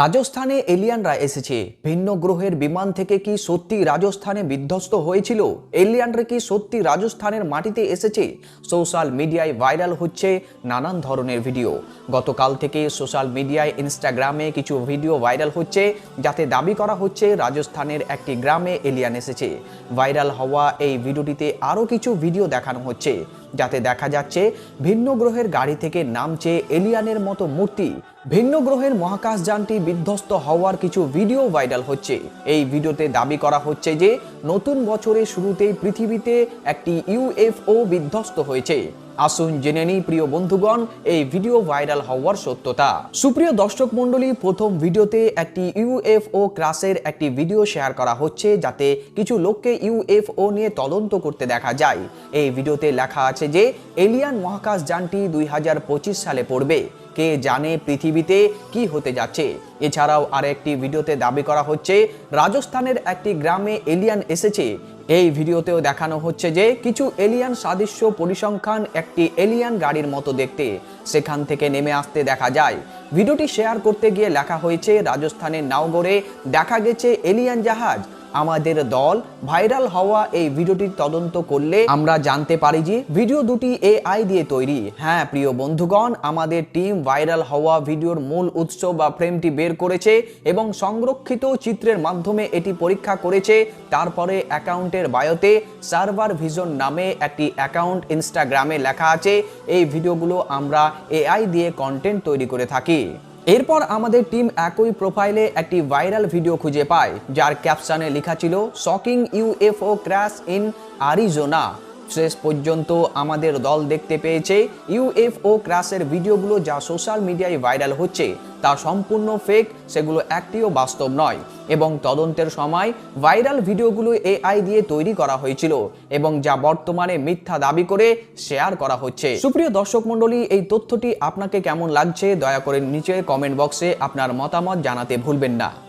রাজস্থানে এলিয়ানরা এসেছে। ভিন্ন গ্রহের বিমান থেকে কি সত্যি রাজস্থানে বিধ্বস্ত হয়েছিল? এলিয়ানরা কি সত্যি রাজস্থানের মাটিতে এসেছে? সোশ্যাল মিডিয়ায় ভাইরাল হচ্ছে নানান ধরনের ভিডিও। গতকাল থেকে সোশ্যাল মিডিয়ায় ইনস্টাগ্রামে কিছু ভিডিও ভাইরাল হচ্ছে, যাতে দাবি করা হচ্ছে রাজস্থানের একটি গ্রামে এলিয়ান এসেছে। ভাইরাল হওয়া এই ভিডিওটিতে আরও কিছু ভিডিও দেখানো হচ্ছে। যাতে দেখা যাচ্ছে ভিন্ন গ্রহের গাড়ি থেকে নামছে এলিয়ানের মতো মূর্তি। ভিন্ন গ্রহের মহাকাশ যানটি বিধ্বস্ত হওয়ার কিছু ভিডিও ভাইরাল হচ্ছে। এই ভিডিওতে দাবি করা হচ্ছে যে, নতুন বছরের শুরুতেই পৃথিবীতে একটি ইউএফও বিধ্বস্ত হয়েছে। আসুন জেনে নিই প্রিয় বন্ধুগণ, এই ভিডিও ভাইরাল হওয়ার সত্যতা। সুপ্রিয় দর্শক মণ্ডলী, প্রথম ভিডিওতে একটি ইউএফও ক্রাশের একটি ভিডিও শেয়ার করা হচ্ছে, যাতে কিছু লোককে ইউএফও নিয়ে তদন্ত করতে দেখা যায়। এই ভিডিওতে লেখা আছে যে, এলিয়ান মহাকাশ যানটি দুই হাজার পঁচিশ সালে পড়বে। কে জানে পৃথিবীতে কি হতে যাচ্ছে? এছাড়াও আরেকটি ভিডিওতে দাবি করা হচ্ছে, রাজস্থানের একটি গ্রামে এলিয়ান এসেছে। এই ভিডিওতেও দেখানো হচ্ছে যে কিছু এলিয়ান সাদৃশ্য পরিসংখ্যান একটি এলিয়ান গাড়ির মতো দেখতে। সেখান থেকে নেমে আসতে দেখা যায়। ভিডিওটি শেয়ার করতে গিয়ে লেখা হয়েছে, রাজস্থানের নাওগড়ে দেখা গেছে এলিয়ান জাহাজ। আমাদের দল ভাইরাল হওয়া এই ভিডিওটির তদন্ত করলে আমরা জানতে পারি যে ভিডিও দুটি এআই দিয়ে তৈরি। হ্যাঁ প্রিয় বন্ধুগণ, আমাদের টিম ভাইরাল হওয়া ভিডিওর মূল উৎস বা ফ্রেমটি বের করেছে এবং সংরক্ষিত চিত্রের মাধ্যমে এটি পরীক্ষা করেছে। তারপরে অ্যাকাউন্টের বায়োতে সার্ভার ভিজন নামে একটি অ্যাকাউন্ট ইনস্টাগ্রামে লেখা আছে। এই ভিডিওগুলো আমরা এআই দিয়ে কন্টেন্ট তৈরি করে থাকি। এরপর আমাদের টিম একই প্রোফাইলে একটি ভাইরাল ভিডিও খুঁজে পায়, যার ক্যাপশনে লেখা ছিল shocking UFO crash in Arizona শেষ পর্যন্ত আমাদের দল দেখতে পেয়েছে ইউএফও ক্র্যাশের ভিডিওগুলো যা সোশ্যাল মিডিয়ায় ভাইরাল হচ্ছে। তা সম্পূর্ণ ফেক সেগুলো একটিও বাস্তব নয়। এবং তদন্তের সময় ভাইরাল ভিডিওগুলো এআই দিয়ে তৈরি করা হয়েছিল এবং যা বর্তমানে মিথ্যা দাবি করে শেয়ার করা হচ্ছে। সুপ্রিয় দর্শক মণ্ডলী, এই তথ্যটি আপনাকে কেমন লাগছে দয়া করে নিচে কমেন্ট বক্সে আপনার মতামত জানাতে ভুলবেন না।